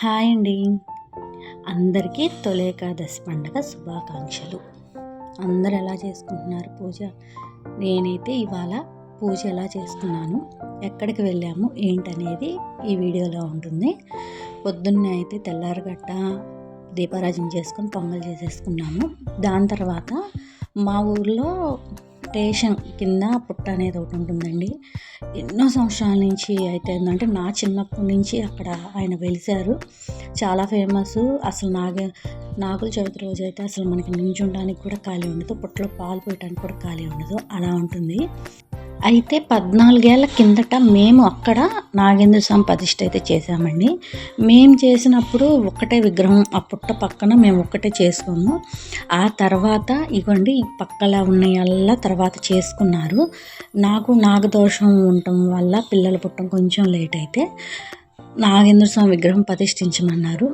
Hi అండి. అందరికీ తొలేకాదశి పండుగ శుభాకాంక్షలు. అందరు ఎలా చేసుకుంటున్నారు పూజ? నేనైతే ఇవాళ పూజ ఎలా చేసుకున్నాను ఎక్కడికి వెళ్ళాము ఏంటనేది ఈ వీడియోలో ఉంటుంది. పొద్దున్నే అయితే తెల్లారగట్ట దీపారాజన చేసుకొని పొంగల్ చేసేసుకున్నాము. దాని తర్వాత మా ఊర్లో స్టేషన్ కింద పుట్ట అనేది ఒకటి ఉంటుందండి. ఎన్నో సంవత్సరాల నుంచి అయితే ఏంటంటే నా చిన్నప్పటి నుంచి అక్కడ ఆయన వెలిశారు చాలా ఫేమస్ అసలు నాగ నాగుల చవితి రోజు అయితే అసలు మనకి నించుండడానికి కూడా ఖాళీ ఉండదు. పుట్టలో పాలు పోయడానికి కూడా ఖాళీ ఉండదు. అలా ఉంటుంది. అయితే పద్నాలుగేళ్ళ కిందట మేము అక్కడ నాగేంద్ర స్వామి ప్రతిష్ట అయితే చేసామండి మేము చేసినప్పుడు ఒక్కటే విగ్రహం ఆ పుట్ట పక్కన మేము ఒక్కటే చేసుకోము ఆ తర్వాత ఇవ్వండి ఈ పక్కల ఉన్నయల్లా తర్వాత చేసుకున్నారు. నాకు నాగదోషం ఉండటం వల్ల పిల్లలు పుట్టడం కొంచెం లేట్ అయితే నాగేంద్ర స్వామి విగ్రహం ప్రతిష్ఠించమన్నారు.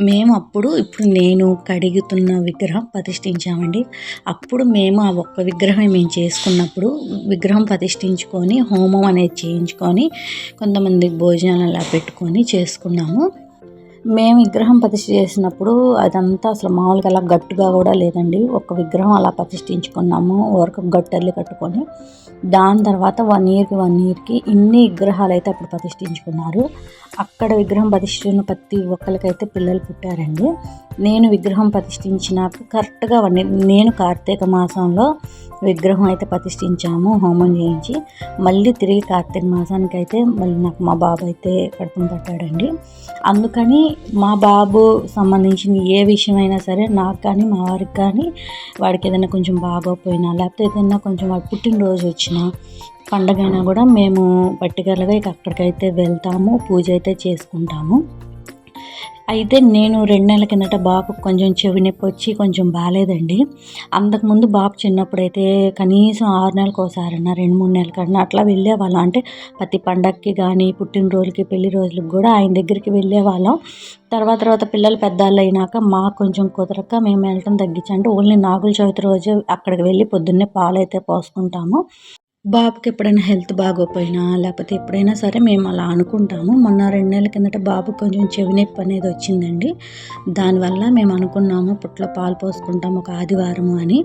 మేము అప్పుడు ఇప్పుడు నేను కడుగుతున్న విగ్రహం ప్రతిష్ఠించామండి. అప్పుడు మేము ఆ ఒక్క విగ్రహం మేము చేసుకున్నప్పుడు విగ్రహం ప్రతిష్ఠించుకొని హోమం అనేది చేయించుకొని కొంతమంది భోజనాలు అలా పెట్టుకొని చేసుకున్నాము. మేము విగ్రహం ప్రతిష్ఠ చేసినప్పుడు అదంతా అసలు మామూలుగా అలా గట్టుగా కూడా లేదండి. ఒక విగ్రహం అలా ప్రతిష్ఠించుకున్నాము. వరకు గట్టెల్లి కట్టుకొని దాని తర్వాత వన్ ఇయర్కి వన్ ఇయర్కి ఇన్ని విగ్రహాలు అయితే అప్పుడు ప్రతిష్ఠించుకున్నారు. అక్కడ విగ్రహం ప్రతిష్ఠించిన ప్రతి ఒక్కరికైతే పిల్లలు పుట్టారండి. నేను విగ్రహం ప్రతిష్ఠించినాక కరెక్ట్గా నేను కార్తీక మాసంలో విగ్రహం అయితే ప్రతిష్ఠించాము హోమం చేయించి. మళ్ళీ తిరిగి కార్తీక మాసానికి అయితే మళ్ళీ నాకు మా బాబు అయితే కడుపును పట్టాడండి. అందుకని మా బాబు సంబంధించిన ఏ విషయమైనా సరే నాకు కానీ మా వారికి కానీ వాడికి ఏదైనా కొంచెం బాగోపోయినా లేకపోతే ఏదైనా కొంచెం వాడి పుట్టినరోజు వచ్చినా పండగైనా కూడా మేము పర్టికులర్గా ఇక అక్కడికైతే వెళ్తాము పూజ అయితే చేసుకుంటాము. అయితే నేను రెండు నెలల కిందట బాబు కొంచెం చెవి నొప్పి వచ్చి కొంచెం బాగాలేదండి. అంతకుముందు బాబు చిన్నప్పుడు అయితే కనీసం ఆరు నెలలకు ఒకసారన్నా రెండు మూడు నెలల కన్నా అట్లా వెళ్ళేవాళ్ళం. అంటే ప్రతి పండగకి కానీ పుట్టినరోజులకి పెళ్ళి రోజులకు కూడా ఆయన దగ్గరికి వెళ్ళేవాళ్ళం. తర్వాత తర్వాత పిల్లలు పెద్దవాళ్ళు అయినాక మాకు కొంచెం కుదరక మేము వెళ్ళటం తగ్గించండి ఓన్లీ నాగుల చవితి రోజు అక్కడికి వెళ్ళి పొద్దున్నే పాలు అయితే పోసుకుంటాము. బాబుకి ఎప్పుడైనా హెల్త్ బాగోపోయినా లేకపోతే ఎప్పుడైనా సరే మేము అలా అనుకుంటాము. మొన్న రెండు నెలల కిందట బాబుకి కొంచెం చెవి నొప్పి అనేది వచ్చిందండి. దానివల్ల మేము అనుకున్నాము పుట్లో పాలు పోసుకుంటాము ఒక ఆదివారము అని.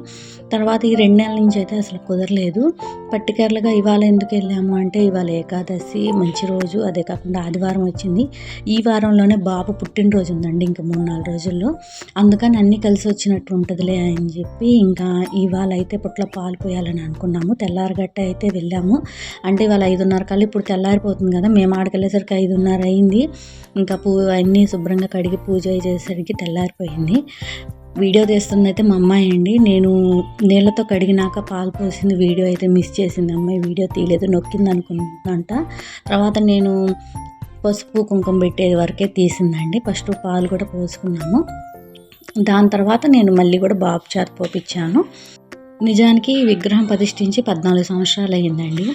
తర్వాత ఈ రెండు నెలల నుంచి అయితే అసలు కుదరలేదు. పర్టికులర్గా ఇవాళ ఎందుకు వెళ్ళాము అంటే ఇవాళ ఏకాదశి మంచి రోజు. అదే కాకుండా ఆదివారం వచ్చింది. ఈ వారంలోనే బాబు పుట్టినరోజు ఉందండి ఇంకా మూడు నాలుగు రోజుల్లో. అందుకని అన్నీ కలిసి వచ్చినట్టు ఉంటుందిలే అని చెప్పి ఇంకా ఇవాళ అయితే పుట్ల పాలు పోయాలని అనుకున్నాము. తెల్లారగట్ట అయితే వెళ్ళాము. అంటే వాళ్ళ ఐదున్నర కల్లా ఇప్పుడు తెల్లారిపోతుంది కదా మేము ఆడకెళ్ళేసరికి ఐదున్నర అయింది. ఇంకా పూ అన్నీ శుభ్రంగా కడిగి పూజ చేసేసరికి తెల్లారిపోయింది. వీడియో తీస్తుంది అయితే మా అమ్మాయి అండి. నేను నీళ్ళతో కడిగినాక పాలు పోసింది వీడియో అయితే మిస్ చేసింది అమ్మాయి. వీడియో తీయలేదు నొక్కింది అనుకుందంట. తర్వాత నేను పసుపు కుంకుమ పెట్టే వరకే తీసిందండి. ఫస్ట్ పాలు కూడా పోసుకున్నాము. దాని తర్వాత నేను మళ్ళీ కూడా బాబు చారు పోపించాను నిజానికి విగ్రహం ప్రతిష్ఠించి పద్నాలుగు సంవత్సరాలు అయ్యిందండి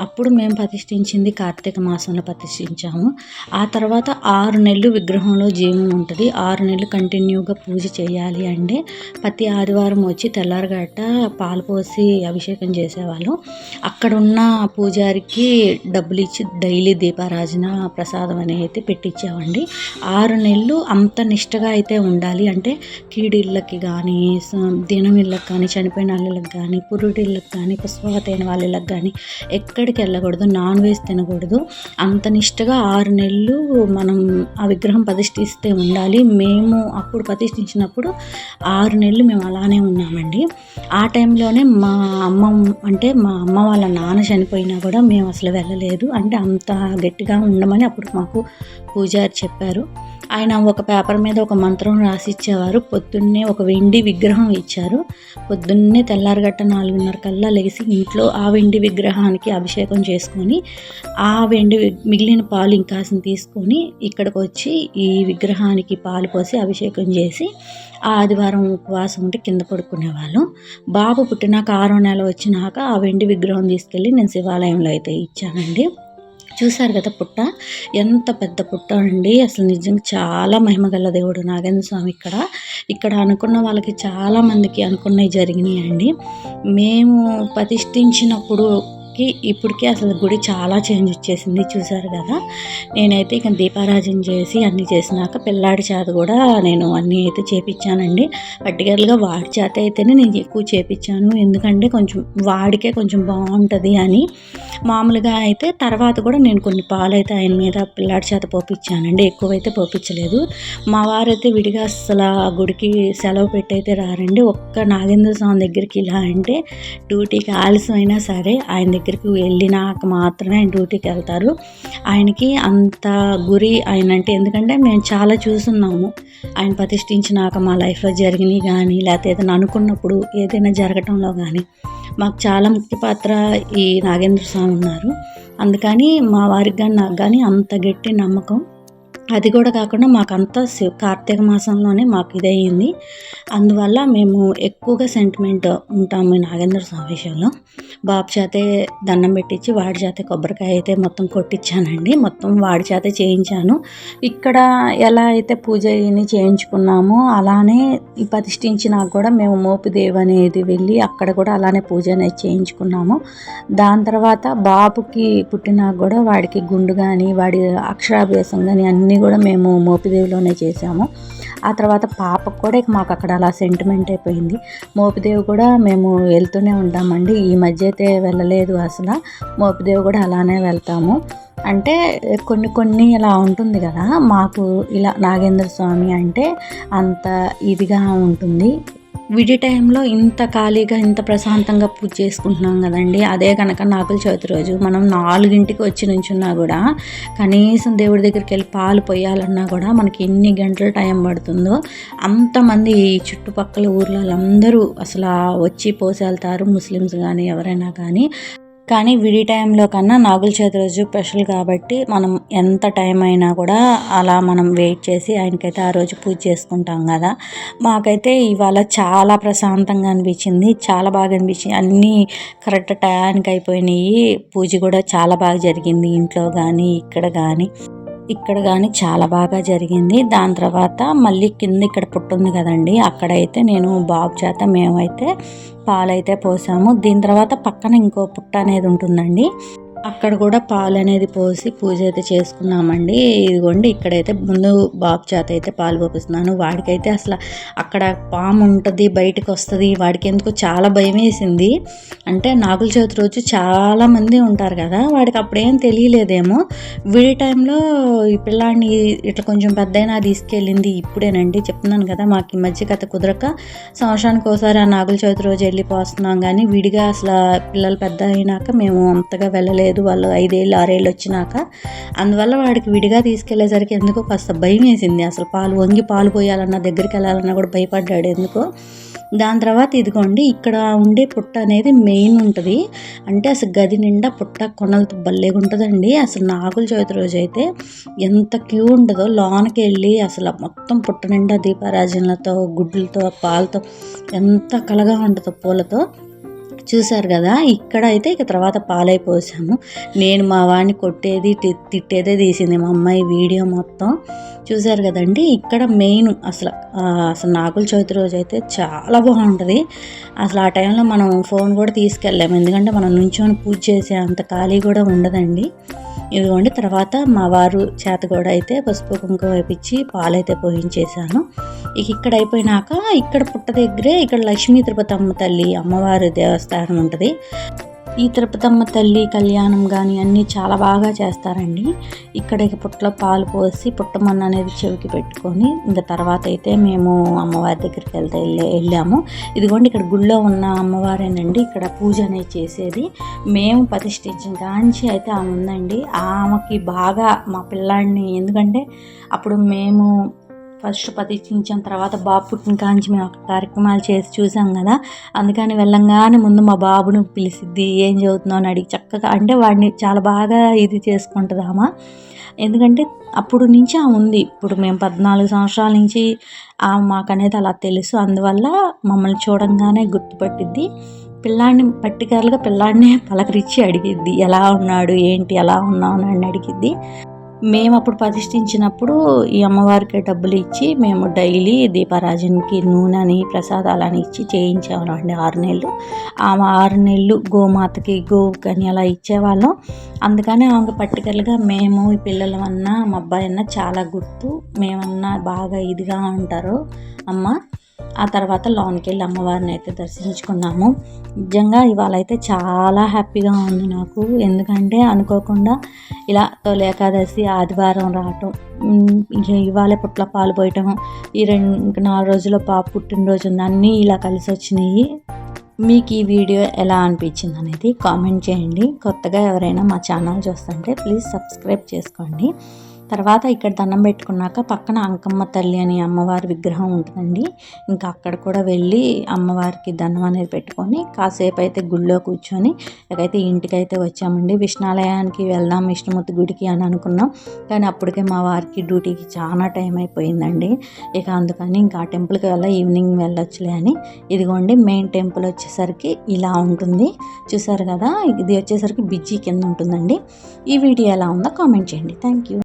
అప్పుడు మేము ప్రతిష్ఠించింది కార్తీక మాసంలో ప్రతిష్ఠించాము. ఆ తర్వాత ఆరు నెలలు విగ్రహంలో జీవం ఉంటుంది. ఆరు నెలలు కంటిన్యూగా పూజ చేయాలి అంటే ప్రతి ఆదివారం వచ్చి తెల్లారగట్ట పాలు పోసి అభిషేకం చేసేవాళ్ళం. అక్కడ ఉన్న పూజారికి డబ్బులు ఇచ్చి డైలీ దీపారాజన ప్రసాదం అనేది అయితే పెట్టించామండి ఆరు నెలలు అంత నిష్టగా అయితే ఉండాలి. అంటే కీడిళ్ళకి కానీ దినం ఇళ్ళకి కానీ చనిపోయిన వాళ్ళకి కానీ పురుడిళ్ళకి కానీ పుష్పవతైన వాళ్ళకి కానీ ఎక్కడ ఎక్కడికి వెళ్ళకూడదు నాన్ వెజ్ తినకూడదు. అంత నిష్టగా ఆరు నెలలు మనం ఆ విగ్రహం ప్రతిష్ఠిస్తే ఉండాలి. మేము అప్పుడు ప్రతిష్ఠించినప్పుడు ఆరు నెలలు మేము అలానే ఉన్నామండి. ఆ టైంలోనే మా అమ్మ అంటే మా అమ్మ వాళ్ళ నాన్న చనిపోయినా కూడా మేము అసలు వెళ్ళలేదు. అంటే అంత గట్టిగా ఉండమని అప్పుడు మాకు పూజారి చెప్పారు. ఆయన ఒక పేపర్ మీద ఒక మంత్రం రాసిచ్చేవారు. పొద్దున్నే ఒక వెండి విగ్రహం ఇచ్చారు. పొద్దున్నే తెల్లారగట్ట నాలుగున్నర కల్లా లేచి ఇంట్లో ఆ వెండి విగ్రహానికి అభిషేకం చేసుకొని ఆ వెండి మిగిలిన పాలు ఇంకాసిన తీసుకొని ఇక్కడికి వచ్చి ఈ విగ్రహానికి పాలు పోసి అభిషేకం చేసి ఆ ఆదివారం ఉపవాసం ఉంటే కింద పడుకునేవాళ్ళం. బాబు పుట్టినాక ఆరో నెల వచ్చినాక ఆ వెండి విగ్రహం తీసుకెళ్ళి నేను శివాలయంలో అయితే ఇచ్చానండి. చూశారు కదా పుట్ట? ఎంత పెద్ద పుట్ట అండి. అసలు నిజంగా చాలా మహిమగల దేవుడు నాగేంద్ర స్వామి ఇక్కడ. ఇక్కడ అనుకున్న వాళ్ళకి చాలా మందికి అనుకున్నవి జరిగినాయి అండి మేము ప్రతిష్ఠించినప్పుడు కి ఇప్పటికి అసలు గుడి చాలా చేంజ్ వచ్చేసింది చూసారు కదా? నేనైతే ఇక దీపారాజన చేసి అన్నీ చేసినాక పిల్లాడి చేత కూడా నేను అన్నీ అయితే చేపించానండి పర్టికులర్గా వాడి చేత అయితేనే నేను ఎక్కువ చేపించాను ఎందుకంటే కొంచెం వాడికే కొంచెం బాగుంటుంది అని. మామూలుగా అయితే తర్వాత కూడా నేను కొన్ని పాలు అయితే ఆయన మీద పిల్లాడి చేత పోపించానండి ఎక్కువైతే పోపించలేదు మా వారైతే విడిగా అసలు ఆ గుడికి సెలవు పెట్టయితే రారండి. ఒక్క నాగేంద్ర స్వామి దగ్గరికి ఇలా అంటే డ్యూటీకి ఆలస్యమైనా సరే ఆయన దగ్గర దగ్గరికి వెళ్ళినాక మాత్రమే ఆయన డ్యూటీకి వెళ్తారు. ఆయనకి అంత గురి ఆయన అంటే ఎందుకంటే మేము చాలా చూస్తున్నాము ఆయన ప్రతిష్ఠించినాక మా లైఫ్లో జరిగినవి కానీ లేకపోతే ఏదైనా అనుకున్నప్పుడు ఏదైనా జరగటంలో కానీ మాకు చాలా ముఖ్య పాత్ర ఈ నాగేంద్ర స్వామి ఉన్నారు. అందుకని మా వారికి కానీ నాకు కానీ అంత గట్టి నమ్మకం అది కూడా కాకుండా మాకంతా శివ కార్తీక మాసంలోనే మాకు ఇదయ్యింది అందువల్ల మేము ఎక్కువగా సెంటిమెంట్ ఉంటాము నాగేంద్ర స్వామి విషయంలో. బాబు చేతే దండం పెట్టించి వాడి చేతే కొబ్బరికాయ అయితే మొత్తం కొట్టించానండి. మొత్తం వాడి చేతే చేయించాను. ఇక్కడ ఎలా అయితే పూజ అయ్యి చేయించుకున్నామో అలానే ఈ ప్రతిష్ఠించినాక కూడా మేము మోపిదేవి అనేది వెళ్ళి అక్కడ కూడా అలానే పూజ అనేది చేయించుకున్నాము. దాని తర్వాత బాబుకి పుట్టినాక కూడా వాడికి గుండు కానీ వాడి అక్షరాభ్యాసం కానీ అన్నీ కూడా మేము మోపిదేవిలోనే చేసాము ఆ తర్వాత పాపకు కూడా ఇక మాకు అక్కడ అలా సెంటిమెంట్ అయిపోయింది. మోపిదేవి కూడా మేము వెళ్తూనే ఉంటామండి. ఈ మధ్య అయితే వెళ్ళలేదు అసలు. మోపిదేవి కూడా అలానే వెళ్తాము. అంటే కొన్ని కొన్ని ఇలా ఉంటుంది కదా మాకు ఇలా నాగేంద్ర స్వామి అంటే అంత ఇదిగా ఉంటుంది. విడి టైంలో ఇంత ఖాళీగా ఇంత ప్రశాంతంగా పూజ చేసుకుంటున్నాం కదండి. అదే కనుక నాకుల చవితి రోజు మనం నాలుగింటికి వచ్చి నుంచున్నా కూడా కనీసం దేవుడి దగ్గరికి వెళ్ళి పాలు పోయాలన్నా కూడా మనకి ఎన్ని గంటల టైం పడుతుందో అంతమంది ఈ చుట్టుపక్కల ఊర్లలో అందరూ అసలు వచ్చి పోసి వెళ్తారు ముస్లిమ్స్ కానీ ఎవరైనా కానీ కానీ విడి టైంలో కన్నా నాగుల చవితి రోజు స్పెషల్ కాబట్టి మనం ఎంత టైం అయినా కూడా అలా మనం వెయిట్ చేసి ఆయనకైతే ఆ రోజు పూజ చేసుకుంటాం కదా. మాకైతే ఇవాళ చాలా ప్రశాంతంగా అనిపించింది. చాలా బాగా అనిపించింది. అన్నీ కరెక్ట్ టయానికి అయిపోయినాయి. పూజ కూడా చాలా బాగా జరిగింది. ఇంట్లో కానీ ఇక్కడ కానీ ఇక్కడ కానీ చాలా బాగా జరిగింది. దాని తర్వాత మళ్ళీ కింద ఇక్కడ పుట్టుంది కదండి. అక్కడైతే నేను బాబు చేత మేమైతే పాలైతే పోసాము. దీని తర్వాత పక్కన ఇంకో పుట్ట అనేది ఉంటుందండి. అక్కడ కూడా పాలు అనేది పోసి పూజ అయితే చేసుకున్నామండి. ఇదిగోండి ఇక్కడైతే ముందు బాబు చేత అయితే పాలు పోపిస్తున్నాను. వాడికైతే అసలు అక్కడ పాము ఉంటుంది బయటకు వస్తుంది వాడికి ఎందుకు చాలా భయం వేసింది అంటే నాగుల చవితి రోజు చాలామంది ఉంటారు కదా వాడికి అప్పుడేం తెలియలేదేమో. విడి టైంలో ఈ పిల్లాడిని ఇట్లా కొంచెం పెద్దయినా తీసుకెళ్ళింది ఇప్పుడేనండి చెప్తున్నాను కదా మాకు ఈ మధ్య కథ కుదరక సంవత్సరానికి ఒకసారి ఆ నాగుల చవితి రోజు వెళ్ళిపోస్తున్నాం. కానీ విడిగా అసలు పిల్లలు పెద్ద అయినాక మేము అంతగా వెళ్ళలేదు. లేదు వాళ్ళు ఐదేళ్ళు ఆరేళ్ళు వచ్చినాక. అందువల్ల వాడికి విడిగా తీసుకెళ్ళేసరికి ఎందుకో కాస్త భయం వేసింది. అసలు పాలు వంగి పాలు పోయాలన్నా దగ్గరికి వెళ్ళాలన్నా కూడా భయపడ్డాడు ఎందుకో. దాని తర్వాత ఇదిగోండి ఇక్కడ ఉండే పుట్ట అనేది మెయిన్ ఉంటుంది. అంటే అసలు గది నిండా పుట్ట కొనలతో భలేగా ఉంటుందండి. అసలు నాగుల చవితి రోజు అయితే ఎంత క్యూ ఉంటుందో లోనకి వెళ్ళి అసలు మొత్తం పుట్ట నిండా దీపారాజనలతో గుడ్లతో పాలతో ఎంత కలగా ఉంటుందో పూలతో. చూశారు కదా ఇక్కడ అయితే ఇక తర్వాత పాలై పోసాము నేను మా వాడిని కొట్టేది తిట్టేదే తీసింది మా అమ్మాయి వీడియో మొత్తం. చూశారు కదండి ఇక్కడ మెయిన్ అసలు అసలు నాగుల చవితి రోజు అయితే చాలా బాగుంటుంది. అసలు ఆ టైంలో మనం ఫోన్ కూడా తీసుకెళ్ళాము ఎందుకంటే మనం నుంచొని పూజ చేసే అంత ఖాళీ కూడా ఉండదండి. ఇదిగోండి తర్వాత మా వారు చేత కూడా అయితే పసుపు కుంకుమ వేపించి పాలైతే పోయించేశాను. ఇక ఇక్కడ అయిపోయినాక ఇక్కడ పుట్ట దగ్గరే ఇక్కడ లక్ష్మీ తిరుపతి అమ్మ తల్లి అమ్మవారి దేవస్థానం ఉంటుంది. ఈ తిరుపతమ్మ తల్లి కళ్యాణం కానీ అన్నీ చాలా బాగా చేస్తారండి. ఇక్కడ పుట్టలో పాలు పోసి పుట్టమన్న అనేది చెవికి పెట్టుకొని ఇంకా తర్వాత అయితే మేము అమ్మవారి దగ్గరికి వెళ్తే వెళ్ళి వెళ్ళాము. ఇదిగోండి ఇక్కడ గుళ్ళో ఉన్న అమ్మవారేనండి. ఇక్కడ పూజ అనేది చేసేది. మేము ప్రతిష్ఠించిన కాంచి అయితే ఆమె ఉందండి. ఆమెకి బాగా మా పిల్లాడిని ఎందుకంటే అప్పుడు మేము ఫస్ట్ ప్రతిష్ఠించిన తర్వాత బాబు పుట్టిన కాంచి మేము ఒక కార్యక్రమాలు చేసి చూసాం కదా. అందుకని వెళ్ళంగానే ముందు మా బాబును పిలిసిద్ది ఏం చదువుతున్నావు? అని అడిగి చక్కగా అంటే వాడిని చాలా బాగా ఇది చేసుకుంటుంది ఆమె ఎందుకంటే అప్పుడు నుంచి ఆ ఉంది. ఇప్పుడు మేము పద్నాలుగు సంవత్సరాల నుంచి మాకనేది అలా తెలుసు. అందువల్ల మమ్మల్ని చూడంగానే గుర్తుపట్టిద్ది. పిల్లాడిని పర్టికులర్గా పిల్లాడిని పలకరించి అడిగిద్ది ఎలా ఉన్నాడు? ఏంటి? ఎలా ఉన్నావు? అని అడిగిద్ది. మేము అప్పుడు ప్రతిష్ఠించినప్పుడు ఈ అమ్మవారికి డబ్బులు ఇచ్చి మేము డైలీ దీపారాజన్కి నూనెని ప్రసాదాలని ఇచ్చి చేయించేవాళ్ళం ఆరు నెలలు. ఆ ఆరు నెలలు గోమాతకి గోవుకని అలా ఇచ్చేవాళ్ళం. అందుకని ఆమె పర్టికులర్గా మేము ఈ పిల్లలమన్నా మా అబ్బాయి అన్నా చాలా గుర్తు. మేమన్నా బాగా ఇదిగా ఉంటారు. అమ్మ ఆ తర్వాత లోనికి వెళ్ళి అమ్మవారిని అయితే దర్శించుకున్నాము. నిజంగా ఇవాళ అయితే చాలా హ్యాపీగా ఉంది నాకు. ఎందుకంటే అనుకోకుండా ఇలా తొలి ఏకాదశి ఆదివారం రావటం ఇక ఇవాళ పుట్ల పాలు పోయటం ఈ రెండు నాలుగు రోజుల్లో పాప పుట్టినరోజు ఉంది అన్నీ ఇలా కలిసి వచ్చినాయి. మీకు ఈ వీడియో ఎలా అనిపించింది అనేది కామెంట్ చేయండి. కొత్తగా ఎవరైనా మా ఛానల్ చూస్తుంటే ప్లీజ్ సబ్స్క్రైబ్ చేసుకోండి. తర్వాత ఇక్కడ దండం పెట్టుకున్నాక పక్కన అంకమ్మ తల్లి అని అమ్మవారి విగ్రహం ఉంటుందండి. ఇంకా అక్కడ కూడా వెళ్ళి అమ్మవారికి దండం అనేది పెట్టుకొని కాసేపు అయితే గుళ్ళో కూర్చొని ఇకైతే ఇంటికైతే వచ్చామండి. విష్ణాలయానికి వెళ్దాం విష్ణుమూర్తి గుడికి అని అనుకున్నాం. కానీ అప్పటికే మా వారికి డ్యూటీకి చాలా టైం అయిపోయిందండి. ఇక అందుకని ఇంకా ఆ టెంపుల్కి వెళ్ళ ఈవినింగ్ వెళ్ళొచ్చులే అని ఇదిగోండి మెయిన్ టెంపుల్ వచ్చేసరికి ఇలా ఉంటుంది. చూసారు కదా? ఇది వచ్చేసరికి బిజ్జీ కింద ఉంటుందండి. ఈ వీడియో ఎలా ఉందో కామెంట్ చేయండి. Thank you